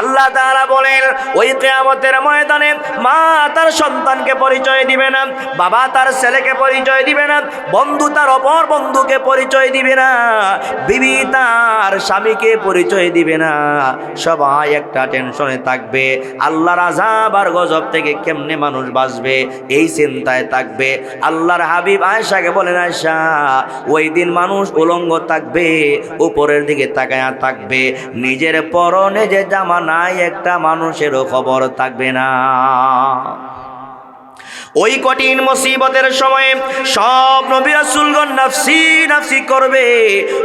আল্লাহ তাআলা বলেন, ওই কিয়ামতের ময়দানে মা তার সন্তানকে পরিচয় দিবে না, বাবা তার ছেলেকে পরিচয় দিবে না, বন্ধু তার অপর বন্ধুকে পরিচয় দিবে না, বিবি তার স্বামীকে পরিচয় দিবে না। সবাই একটা টেনশনে থাকবে, আল্লাহর আজাব আর গজব থেকে কেমনে মানুষ বাঁচবে, এই চিন্তায় থাকবে। আল্লাহর হাবিব আয়েশাকে বলেন, আয়েশা, ওই দিন মানুষ উলঙ্গ থাকবে, উপরের দিকে তাকায়া থাকবে, নিজের পরনে যে জামা নাই একটা মানুষেরও খবর থাকবে না। ওই কঠিন মুসিবতের সময়ে সব নবী রাসূলগণ নাফসি নাফসি করবে।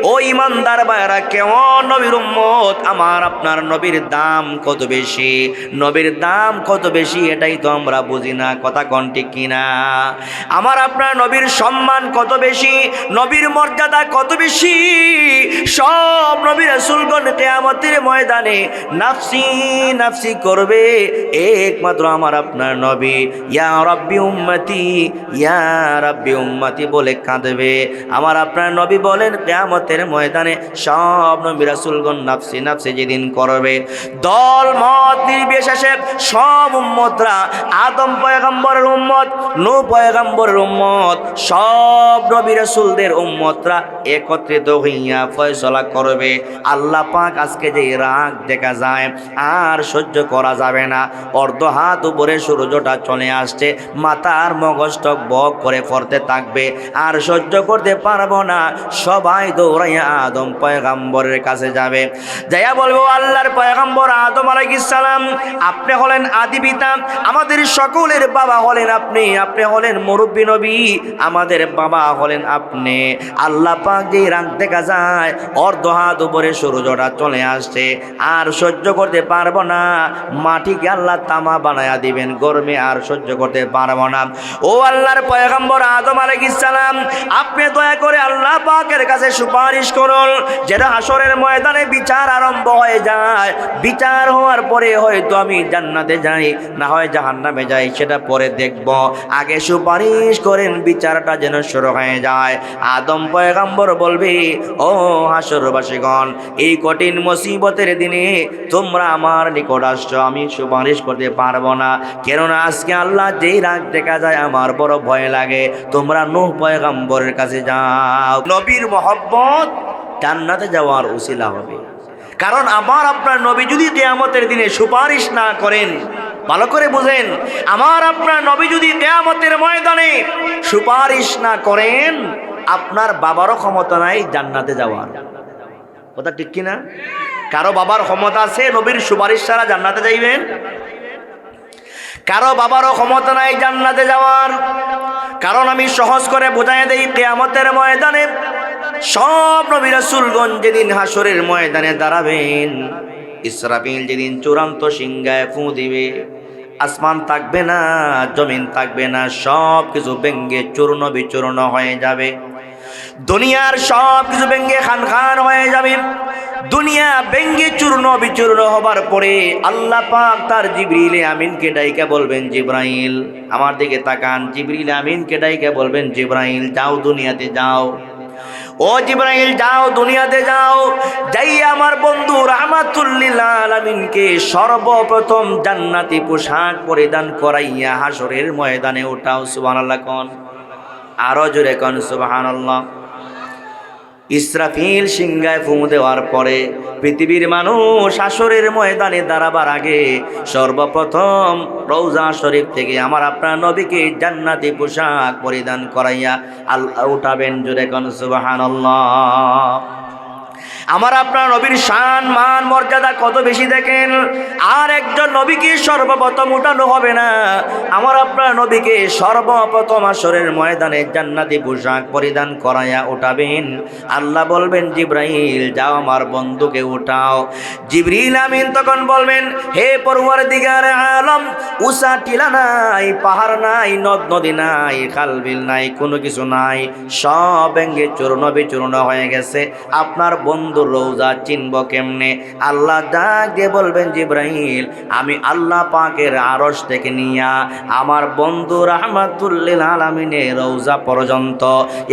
ও ইমানদার ভাইরা কেমন নবীর উম্মত? আমার, আপনার নবীর দাম কত বেশি? নবীর দাম কত বেশি এটাই তো আমরা বুঝি না। কথা কোন ঠিক কিনা? আমার, আপনার নবীর সম্মান কত বেশি? নবীর মর্যাদা কত বেশি? সব নবী রাসূলগণ কিয়ামতের ময়দানে নাফসি নাফসি করবে। একমাত্র আমার, আপনার নবী। ইয়া রব্বি উম্মতি, ইয়া রাব্বি উম্মতি বলে কাঁদবে। আমার আপনার নবী বলেন, কিয়ামতের ময়দানে সব নবী রাসূলগণ নাফসি নাফসি যেদিন করবে। দল, মত, নির্বিশেষে সব উম্মতরা, আদম পয়গম্বরের উম্মত নূহ পয়গম্বরের উম্মত, সব নবী রাসূলদের উম্মতরা একত্রিত হইয়া ফয়সলা করবে। আল্লাহ পাক আজকে যে রাগ দেখা যায়, আর সহ্য করা যাবে না। অর্ধ হাত উপরে সূর্যটা চলে আসছে মাথার মগজটক বক করে পড়তে থাকবে। আর সহ্য করতে পারব না। সবাই দৌড়াইয়া আদম পয়গাম্বরের কাছে যাবে। যাইয়া বলব, আল্লাহর পয়গাম্বর আদম সালাম, আপনি হলেন আদি পিতা। আমাদের সকলের বাবা হলেন আপনি। আপনি হলেন মুরব্বী নবী। আমাদের বাবা হলেন আপনি। আল্লাহ পাক যে রাগ দেখা যায়, অর্ধ হাত উপরে সূর্যটা চলে আসছে। আর সহ্য করতে পারব না। মাটিকে আল্লাহ তামা বানায়া দিবেন। গরমে আর সহ্য করতে পারব না ও আল্লাহর পয়গম্বর আদম সালাম, আপনি দয়া করে আল্লাহ পাকের কাছে সুপারিশ করুন যেটা হাসরের ময়দানে বিচার আরম্ভ হয়ে যায়। বিচার হওয়ার পরে হয়তো আমি জান্নাতে যাই, না হয় জাহান্নামে যাই, সেটা পরে দেখব। আগে সুপারিশ করেন, বিচারটা যেন শুরু হয়ে যায়। আদম পয়গম্বর বলবে, ও হাসরবাসীগণ এই কঠিন মুসিবতের দিনে তোমরা আমার নিকট আসছো, আমি সুপারিশ করতে পারব না। কেননা আজকে আল্লাহ যেই রাগ দেখা যায়, আমার বড় ভয় লাগে। তোমরা নূহ পয়গম্বরের কাছে যাও। নবীর মহব্বত জান্নাতে যাওয়ার উসিলা হবে। কারণ আমার, আপনার নবী যদি কেয়ামতের দিনে সুপারিশ না করেন, ভালো করে বুঝেন, আমার, আপনার নবী যদি কেয়ামতের ময়দানে সুপারিশ না করেন, আপনার বাবারও ক্ষমতা নাই জান্নাতে যাওয়ার। কথা ঠিক কিনা? কারও বাবার ক্ষমতা আছে, নবীর সুপারিশ ছাড়া জান্নাতে যাইবেন? কারও বাবারও ক্ষমতা নাই জান্নাতে যাওয়ার। কারণ আমি সহজ করে বোঝাই দেই, কেয়ামতের ময়দানে সব নবী রাসূলগঞ্জ যেদিন হাসরের ময়দানে দাঁড়াবেন, ইসরাফিল যেদিন চূড়ান্ত সিংহায় ফু দিবে, আসমান থাকবে না, জমিন থাকবে না সব কিছু ব্যঙ্গে চূর্ণ বিচূর্ণ হয়ে যাবে। দুনিয়ার সব কিছু ব্যঙ্গে খান খান হয়ে যাবে। দুনিয়া ব্যঙ্গে চূর্ণ বিচূর্ণ হবার পরে আল্লাহ পাক তার জিবরিলে আমিনকে ডাইকা বলবেন, জিব্রাইল, আমার দিকে তাকান। জিবরিল আমিনকে ডাইকা বলবেন, জিব্রাইল, যাও দুনিয়াতে যাও। ও জিব্রাইল, যাও দুনিয়াতে যাও। যাই আমার বন্ধু রাহমাতুল্লিল আলামিনকে সর্বপ্রথম জান্নাতি পোশাক পরিধান করাইয়া হাসরের ময়দানে উঠাও, সুবহানাল্লাহ কোন। আরও জোরে কন সুবাহান ইসরাফিল সিংহায় ফুঁ দেওয়ার পরে পৃথিবীর মানুষ আসরের ময়দানে দাঁড়াবার আগে সর্বপ্রথম রৌজা শরীফ থেকে আমার আপনার নবীকে জান্নাতি পোশাক পরিধান করাইয়া আল্লাহ উঠাবেন জোরে কন, সুবহানাল্লাহ। আমার আপনার নবীর শান, মান, মর্যাদা কত বেশি দেখেন? আর একজন নবীকে সর্বপ্রথম উঠানো হবে না। আমার আপনার নবীকে সর্বপ্রথম আসরের ময়দানে জান্নাতি পোশাক পরিধান করাইয়া উঠাবেন। আল্লাহ বলবেন জিব্রাহিল যাও আমার বন্ধুকে উঠাও। জিবরিল আমিন তখন বলবেন, হে পড়ুয়ার দিগার আলম উষা টিলা নাই, পাহাড় নাই, নদ, নদী নাই খালবিল নাই, কোনো কিছু নাই। সব ব্যাঙ্গে চূর্ণ বিচূর্ণ হয়ে গেছে। আপনার বন্ধু বন্ধুর রোজা চিনব কেমনে? আল্লাহ ডাক দিয়ে বলবেন জিব্রাহিল আমি আল্লাহ পাকের আরস থেকে নিয়া আমার বন্ধু রহমাতুল্লিল আলমিনের রোজা পর্যন্ত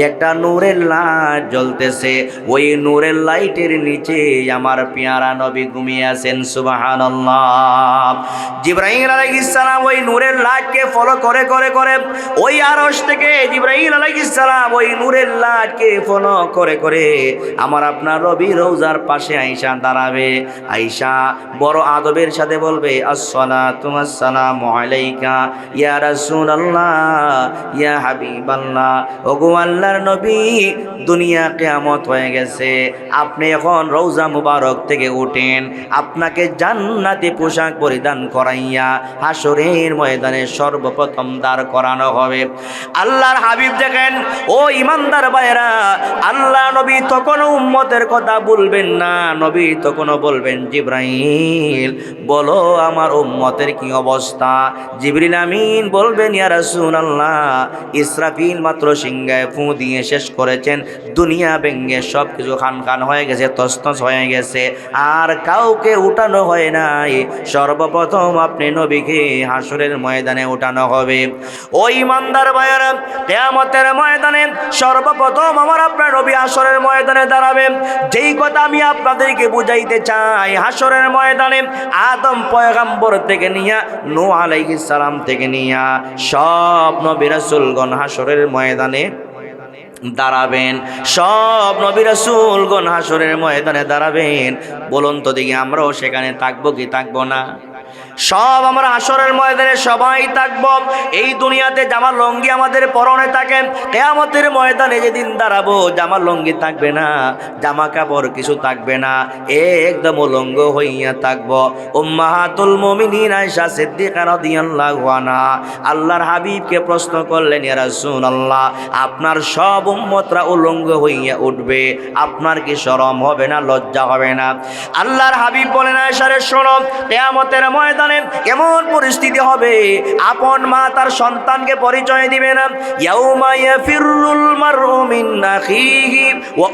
একটা নূরের লাইট জ্বলতেছে। ওই নূরের লাইটের নিচে আমার পেয়ারা নবী ঘুমিয়ে আছেন সুবাহান জিব্রাহিম আলাইহিস সালাম ওই নূরের লাইটকে ফলো করে করে করে ওই আরস থেকে জিব্রাহিম আলাইহিস সালাম ওই নূরের লাইটকে ফলো করে করে আমার আপনার রবি রোজার পাশে আইসা দাঁড়াবে। আইসা বড় আদবের সাথে বলবে, আসসালাতু আসসালামু আলাইকা ইয়া রাসূলুল্লাহ, ইয়া হাবিবাল্লাহ। ওগো আল্লাহর নবী, দুনিয়া কিয়ামত হয়ে গেছে। আপনি এখন রওজা মুবারক থেকে উঠেন। আপনাকে জান্নাতি পোশাক পরিধান করাইয়া হাসরের ময়দানে সর্বপ্রথম দাঁড় করানো হবে। আল্লাহর হাবিব দেখেন, ও ইমানদার ভাইরা আল্লাহ নবী তখন উম্মতের কথা বলবেন না, নবী তখনও বলবেন, জিব্রাইল, বলো আমার উম্মতের কি অবস্থা? জিবরিল আমিন বলবেন, ইয়া রাসূলুল্লাহ, ইসরাফিল মাত্র সিংহায় ফু দিয়ে শেষ করেছেন, দুনিয়া ভেঙ্গে সব কিছু খান খান হয়ে গেছে তস্তস হয়ে গেছে, আর কাউকে উঠানো হয় নাই। সর্বপ্রথম আপনি নবীকে হাসরের ময়দানে উঠানো হবে। ওই ইমানদার ভাইয়ারা, কেয়ামতের ময়দানে সর্বপ্রথম আমার আপনার নবী হাসরের ময়দানে দাঁড়াবে যেই কথা আমি আপনাদেরকে বুঝাইতে চাই। হাসরের ময়দানে আদম পয়গাম্বর থেকে নিয়া নো আলাইহিস থেকে নিয়া সব নবী রাসূলগণ হাসরের ময়দানে দাঁড়াবেন। সব নবী রাসূলগণ হাসরের ময়দানে দাঁড়াবেন। বলুন তো দেখি আমরাও সেখানে থাকব কি থাকব না? সব আমরা আসরের ময়দানে সবাই থাকব। এই দুনিয়াতে জামা লঙ্গি আমাদের পরনে থাকে। কেয়ামতের ময়দানে যেদিন দাঁড়াবো জামা লঙ্গি থাকবে না, জামা কাপড় কিছু থাকবে না। একদম উলঙ্গ হইয়া থাকব। উম্মাহাতুল মুমিনিন আয়েশা সিদ্দিকা রাদিয়াল্লাহু আনহা আল্লাহর হাবিবকে প্রশ্ন করলেন, ইয়া রাসূলুল্লাহ, আপনার সব উম্মতরা উলঙ্গ হইয়া উঠবে। আপনার কি শরম হবে না, লজ্জা হবে না? আল্লাহর হাবিব বলেন আয়েশারে শোনো, কেয়ামতের ময়দানে এমন পরিস্থিতি হবে। আপন মা তার সন্তানকে পরিচয় দিবে না। ইয়াউমা ইয়াফিরুল মারউ মিন আখিহি ওয়া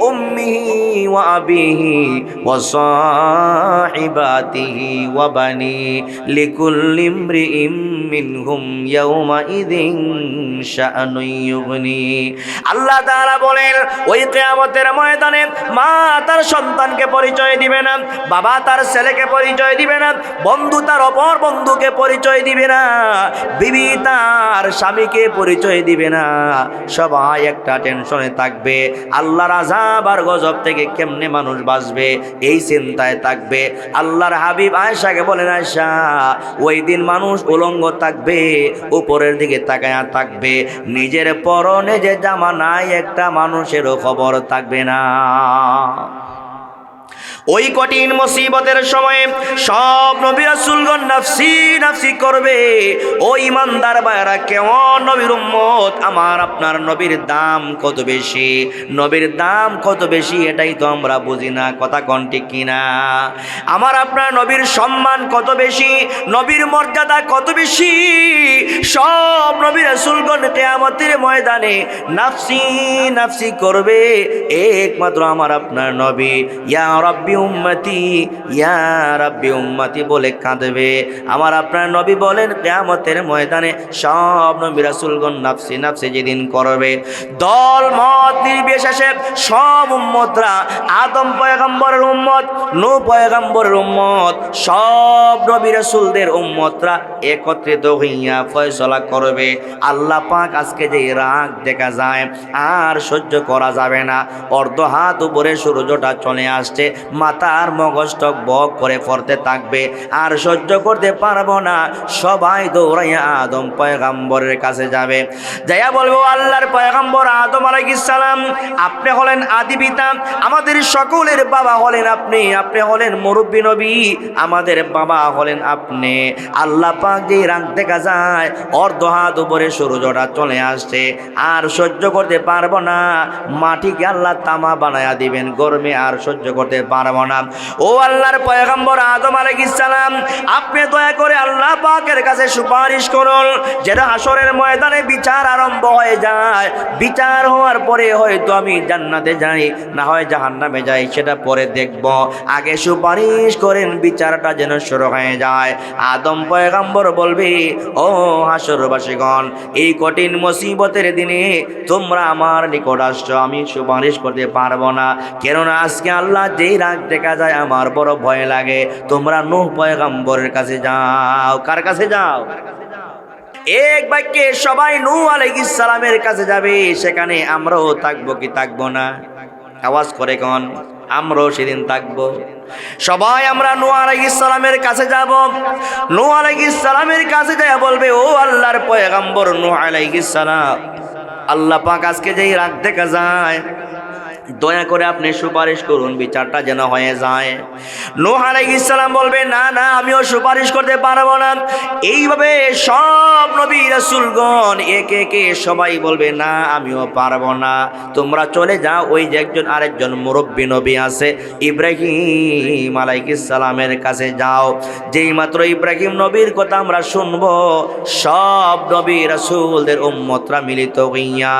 ইদিন আল্লাহ তাআলা বলেন, ওই কিয়ামতের ময়দানে মা তার সন্তানকে পরিচয় দিবে না, বাবা তার ছেলেকে পরিচয় দিবে না, বন্ধু তার অপর বন্ধুকে পরিচয় দিবে না, বিবি তার স্বামীকে পরিচয় দিবে না। সবাই একটা টেনশনে থাকবে, আল্লাহর আজাব আর গজব থেকে কেমনে মানুষ বাঁচবে, এই চিন্তায় থাকবে। আল্লাহর হাবিব আয়সাকে বলেন আয়সা ওই দিন মানুষ উলঙ্গ থাকবে, উপরের দিকে তাকায়া থাকবে। নিজের পরনে যে জামা নাই একটা মানুষেরও খবর থাকবে না। ওই কঠিন মুসিবতের সময়ে সব নবী রাসূলগণ নাফসি নাফসি করবে। ওই ইমানদার ভাইরা কেমন নবীর উম্মত? আমার, আপনার নবীর দাম কত বেশি? নবীর দাম কত বেশি? এটাই তো আমরা বুঝি না। কথা কোন ঠিক কিনা? আমার, আপনার নবীর সম্মান কত বেশি? নবীর মর্যাদা কত বেশি? সব নবী রাসূলগণ কিয়ামতের ময়দানে নাফসি নাফসি করবে। একমাত্র আমার, আপনার নবী। ইয়া রব্বি উম্মতি, ইয়া রাব্বি উম্মতি বলে কাঁদবে। আমার আপনার নবী বলেন, কিয়ামতের ময়দানে সব নবী রাসূলগণ নাফসি নাফসি যেদিন করবে। দল, মত, নির্বিশেষে সব উম্মতরা, আদম পয়গম্বরের উম্মত নূহ পয়গম্বরের উম্মত, সব নবী রাসূলদের উম্মতরা একত্রিত হইয়া ফয়সলা করবে। আল্লাহ পাক আজকে যে রাগ দেখা যায়, আর সহ্য করা যাবে না। অর্ধ হাত উপরে সূর্যটা চলে আসছে মাথার মগজটক বক করে পড়তে থাকবে। আর সহ্য করতে পারব না। সবাই দৌড়াইয়া আদম পয়গাম্বরের কাছে যাবে। যাইয়া বলব, আল্লাহর পয়গাম্বর আদম সালাম, আপনি হলেন আদি পিতা, আমাদের সকলের বাবা হলেন আপনি আপনি হলেন মুরব্বী নবী, আমাদের বাবা হলেন আপনি। আল্লাহ পাক যে রাগ দেখা যায়, অর্ধ হাত উপরে সূর্যটা চলে আসছে। আর সহ্য করতে পারব না। মাটিকে আল্লাহ তামা বানায়া দিবেন। গরমে আর সহ্য করতে পারব পারব না ও আল্লাহর পয়গম্বর আদম সালাম, আপনি দয়া করে আল্লাহ পাকের কাছে সুপারিশ করুন যেটা হাসরের ময়দানে বিচার আরম্ভ হয়ে যায়। বিচার হওয়ার পরে হয়তো আমি জান্নাতে যাই, না হয় জাহান্নামে যাই, সেটা পরে দেখব। আগে সুপারিশ করেন, বিচারটা যেন শুরু হয়ে যায়। আদম পয়গাম্বর বলবে, ও হাসরবাসীগণ এই কঠিন মুসিবতের দিনে তোমরা আমার নিকট আসছো, আমি সুপারিশ করতে পারব না। কেননা আজকে আল্লাহ যেই রাগ দেখা যায় আমার বড় ভয় লাগে। তোমরা নূহ পয়গাম্বরের কাছে যাও। কার কাছে যাও? এক বাক্যে সবাই নূ আলাইহিস সালামের কাছে যাবে। সেখানে আমরাও থাকব কি থাকব না? আওয়াজ করে কোন? আমরাও সেদিন থাকব। সবাই আমরা নূ আলাইহিস সালামের কাছে যাব। নূ আলাইহিস সালামের কাছে যায় বলবে, ও আল্লাহর পয়গম্বর নূ আলাইহিস সালাম, আল্লাহ পাক আজকে যেই রাগ দেখা যায় দয়া করে আপনি সুপারিশ করুন, বিচারটা যেন হয়ে যায়। নোহ আলাইহিস সালাম বলবে, না না, আমিও সুপারিশ করতে পারব না। এইভাবে সব নবী রাসূলগণ একে একে সবাই বলবে, না, আমিও পারব না। তোমরা চলে যাও, ওই যে একজন আরেকজন মুরব্বী নবী আছে, ইব্রাহিম আলাইহিস সালামের কাছে যাও। যেই মাত্র ইব্রাহিম নবীর কথা আমরা শুনব, সব নবী রাসূলদের উম্মতরা মিলিত হইয়া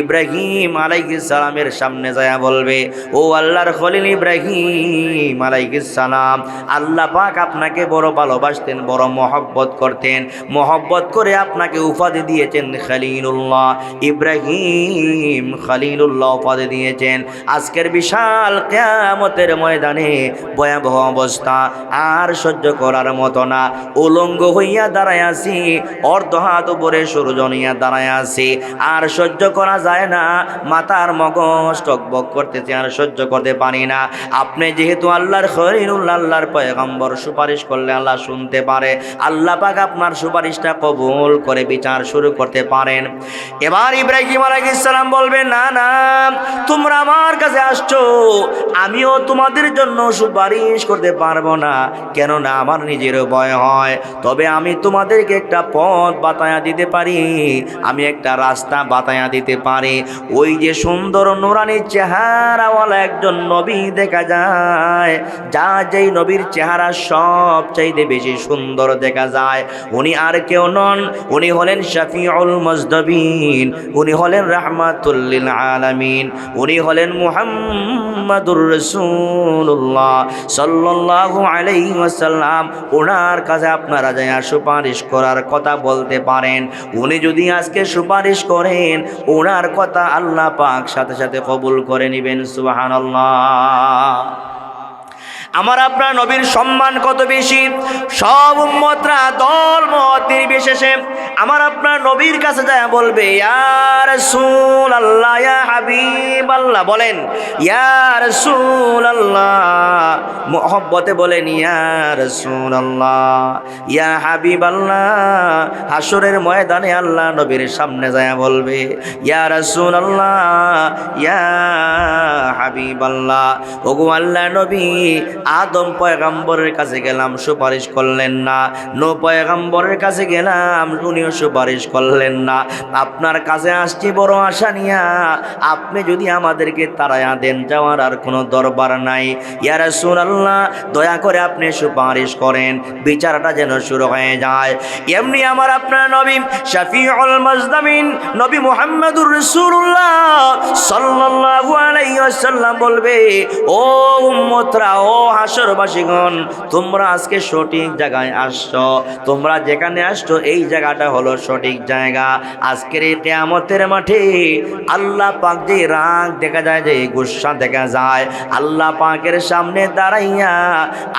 ইব্রাহিম আলাইহিস সালামের সামনে যায়। বলবে, ও আল্লাহর খলিল ইব্রাহিম সালাম, আল্লাহ পাক আপনাকে বড় ভালোবাসতেন, বড় মহব্বত করতেন। মহব্বত করে আপনাকে উপাধি দিয়েছেন খলিলুল্লাহ, ইব্রাহিম খলিলুল্লাহ উপাধি দিয়েছেন। আজকের বিশাল কেয়ামতের ময়দানে ভয়াবহ অবস্থা, আর সহ্য করার মতো না। উলঙ্গ হইয়া দাঁড়ায় আছি অর্ধ হাত উপরে সূর্যনিয়া দাঁড়ায় আছি, আর সহ্য করা যায় না, মাতার মগজ টকবক করতেছে আর সহ্য করতে পারি না। আপনি যেহেতু আল্লাহর খরিনুল্লাহ আল্লাহর পয়গম্বর, সুপারিশ করলে আল্লাহ শুনতে পারে। আল্লাহ পাক আপনার সুপারিশটা কবুল করে বিচার শুরু করতে পারেন। এবার ইব্রাহিম আলাইহিস সালাম বলবে, না না, তোমরা আমার কাছে আসছো। আমিও তোমাদের জন্য সুপারিশ করতে পারব না। কেননা আমার নিজেরও ভয় হয়। তবে আমি তোমাদেরকে একটা পথ বাতায়া দিতে পারি। আমি একটা রাস্তা বাতায়া দিতে পারি। ওই যে সুন্দর নুরানি চেহারাওয়ালা একজন নবী দেখা যায়। যা যেই নবীর চেহারা সব চাইতে বেশি সুন্দর দেখা যায়। উনি আর কেউ নন, উনি হলেন শফিউল মজদবিন, উনি হলেন রাহমাতুল্লিল আলামিন, উনি হলেন মুহাম্মাদুর রাসূলুল্লাহ সাল্লাল্লাহু আলাইহি ওয়াসাল্লাম। ওনার কাছে আপনারা যায় সুপারিশ করার কথা বলতে পারেন। উনি যদি আজকে সুপারিশ করেন ওনার কথা আল্লাহ পাক সাথে সাথে কবুল করে নেবেন সুবহানাল্লাহ। আমার আপনার নবীর সম্মান কত বেশি? সব উম্মতরা দল মত নির্বিশেষে আমার আপনার নবীর কাছে যায় বলবে ইয়ার সুল আল্লাহ ইয়া হাবিব আল্লাহ বলেন ইয়ার সুল আল্লাহ মোহব্বতে বলেন ইয়ার সুল আল্লাহ ইয়া হাবিব আল্লাহ হাসরের ময়দানে আল্লাহ নবীর সামনে যায় বলবে ইয়ার সুল আল্লাহ ইয়া হাবিব আল্লাহ ওগো আল্লাহ নবী আদম পয়গাম্বরের কাছে গেলাম, সুপারিশ করলেন না। নো পয়গাম্বরের কাছে গেলাম, উনিও সুপারিশ করলেন না। আপনার কাছে আসছি বড় আশা নিয়া। আপনি যদি আমাদেরকে তারায়া দেন, যাওয়ার আর কোনো দরবার নাই। ইয়ারা আল্লাহ দয়া করে আপনি সুপারিশ করেন, বিচারটা যেন শুরু হয়ে যায়। এমনি আমার আপনার নবী শফিউল মাজদামিন, নবী মুহাম্মদুর রাসূলুল্লাহ সাল্লাল্লাহু আলাইহি ওয়াসাল্লাম বলবে, ও উম্মতরা, ও হাসরবাসীগণ তোমরা আজকে সঠিক জায়গায় আসছো। তোমরা যেখানে আসছো, এই জায়গাটা হলো সঠিক জায়গা। আজকের এই কেয়ামতের মাঠে আল্লাহ পাক যে রাগ দেখা যায়, যে গুসা দেখা যায়, আল্লাহ পাকের সামনে দাঁড়াইয়া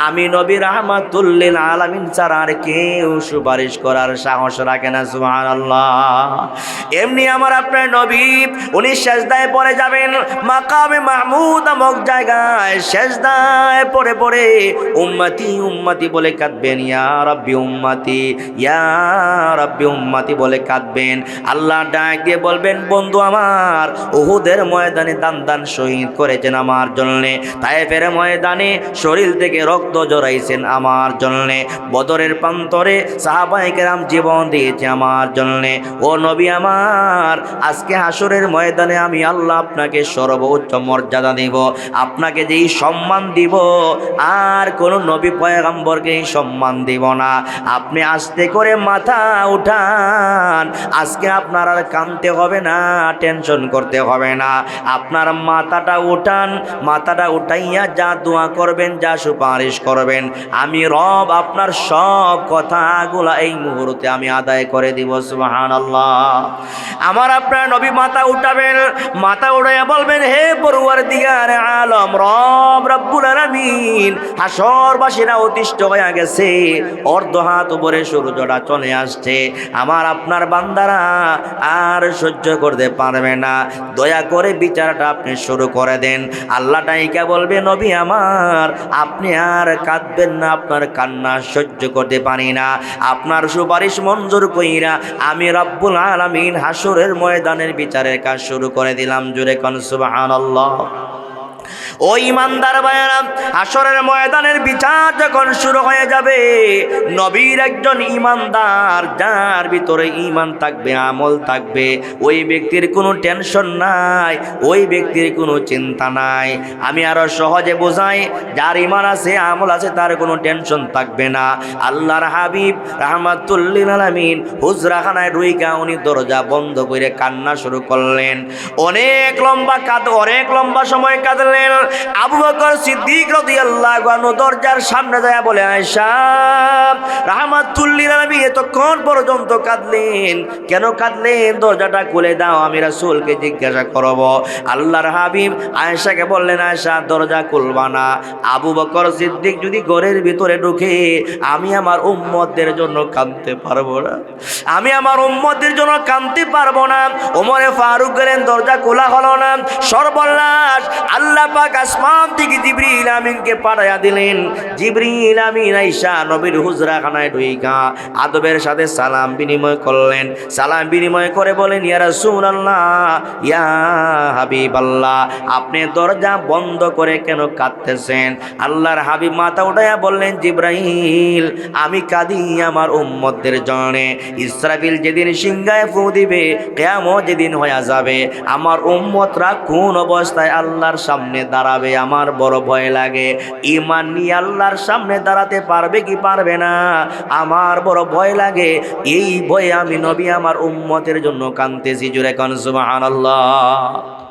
আমি নবী রহমাতুল্লিল আলামিন ছাড়া আর কেউ সুপারিশ করার সাহস রাখে না, সুবহানাল্লাহ। এমনি আমার আপনার নবী, উনি শেষদায় পরে যাবেন, মাকামে মাহমুদ নামক জায়গায় শেষদায় পরে পরে উম্মাতি, উম্মতি বলে কাঁদবেন, ইয়া রাব্বি উম্মতি, ইয়া রাব্বি উম্মতি বলে কাঁদবেন। আল্লাহ ডাক দিয়ে বলবেন, বন্ধু আমার, উহুদের ময়দানে দান দান শহীদ করেছেন আমার জন্যে। তায়েফের ময়দানে শরীর থেকে রক্ত জড়াইছেন আমার জন্যে। বদরের প্রান্তরে সাহাবাহিকেরাম জীবন দিয়েছে আমার জন্যে। ও নবী আমার, আজকে হাসরের ময়দানে আমি আল্লাহ আপনাকে সর্বোচ্চ মর্যাদা দিব। আপনাকে যেই সম্মান দিব আর কোন নবী পয়গাম্বরকে সম্মান দিব না। আপনি আস্তে করে মাথা উঠান। আজকে আপনার আর কানতে হবে না, টেনশন করতে হবে না। আপনার মাথাটা উঠান, মাথাটা উঠাইয়া যা দোয়া করবেন, যা সুপারিশ করবেন। আমি রব আপনার সব কথাগুলা এই মুহূর্তে আমি আদায় করে দিব সুবাহান আমার আপনার নবী মাথা উঠাবেন, মাথা উঠাইয়া বলবেন, হে পড়ুয়ার দিগার আলম, রব রব্বুল আলামিন হাসরবাসীরা অতিষ্ঠ হয়ে গেছে। অর্ধ হাত উপরে সূর্যটা চলে আসছে। আমার আপনার বান্দারা আর সহ্য করতে পারবে না। দয়া করে বিচারটা আপনি শুরু করে দেন। আল্লাহ টাইকা বলবে? নবী আমার। আপনি আর কাঁদবেন না, আপনার কান্না সহ্য করতে পারি না। আপনার সুপারিশ মঞ্জুর কইরা আমি রব্বুল আলামিন হাসরের ময়দানের বিচারের কাজ শুরু করে দিলাম। জুরে কন, সুবহানাল্লাহ। ও ইমানদার ভাইয়েরা আসরের ময়দানের বিচার যখন শুরু হয়ে যাবে, নবীর একজন ইমানদার, যার ভিতরে ইমান থাকবে, আমল থাকবে, ওই ব্যক্তির কোনো টেনশন নাই, ওই ব্যক্তির কোনো চিন্তা নাই। আমি আরও সহজে বোঝাই, যার ইমান আছে, আমল আছে, তার কোনো টেনশন থাকবে না। আল্লাহর হাবিব রাহমাতুল্লিল আলামিন হুজরাখানায় রুইকা উনি দরজা বন্ধ করে কান্না শুরু করলেন। অনেক লম্বা কাঁদ, অনেক লম্বা সময় কাঁদলেন। আবু বকর সিদ্দিক রাদিয়াল্লাহু আনহু দরজার সামনে যায় বলে, আয়েশা রাহমাতুল্লিল আলামিন, এতক্ষণ পর্যন্ত কাঁদলেন। কেন কাঁদলেন? দরজাটা খুলে দাও, আমি রাসূলকে জিজ্ঞাসা করব। আল্লাহর হাবিব আয়েশাকে বললেন, আয়েশা, দরজা খুলবা না। আবু বকর সিদ্দিক যদি ঘরের ভিতরে ঢুকে, আমি আমার উম্মতদের জন্য কাঁদতে পারব না। আমি আমার উম্মতদের জন্য কাঁদতে পারব না। ওমরে ফারুক গেলেন, দরজা খোলা হলো না। সর্বনাশ, আল্লাহ পাক আসমান থেকে জিবরিল আমিনকে পাঠাইয়া দিলেন। জিবরিল আমিন আইসা নবীর হুজরা খানায় ঢুইকা আদবের সাথে সালাম বিনিময় করলেন। সালাম বিনিময় করে বলেন, ইয়া রাসূলুল্লাহ, ইয়া হাবিবাল্লাহ, আপনি দরজা বন্ধ করে কেন কাঁদতেছেন? আল্লাহর হাবিব মাথা উঠাইয়া বললেন জিব্রাহিল আমি কাঁদি আমার উম্মতদের জন্যে। ইসরাফিল যেদিন সিংহায় ফু দিবে কেমন যেদিন হয়ে যাবে। আমার উম্মতরা কোন অবস্থায় আল্লাহর সামনে দাঁড়াবে, আমার বড় ভয় লাগে। ইমান নিয়ে আল্লাহর সামনে দাঁড়াতে পারবে কি পারবে না? আমার বড় ভয় লাগে। এই ভয়ে আমি নবী আমার উম্মতের জন্য কানতেছি জুড়ে কন, সুবহানাল্লাহ।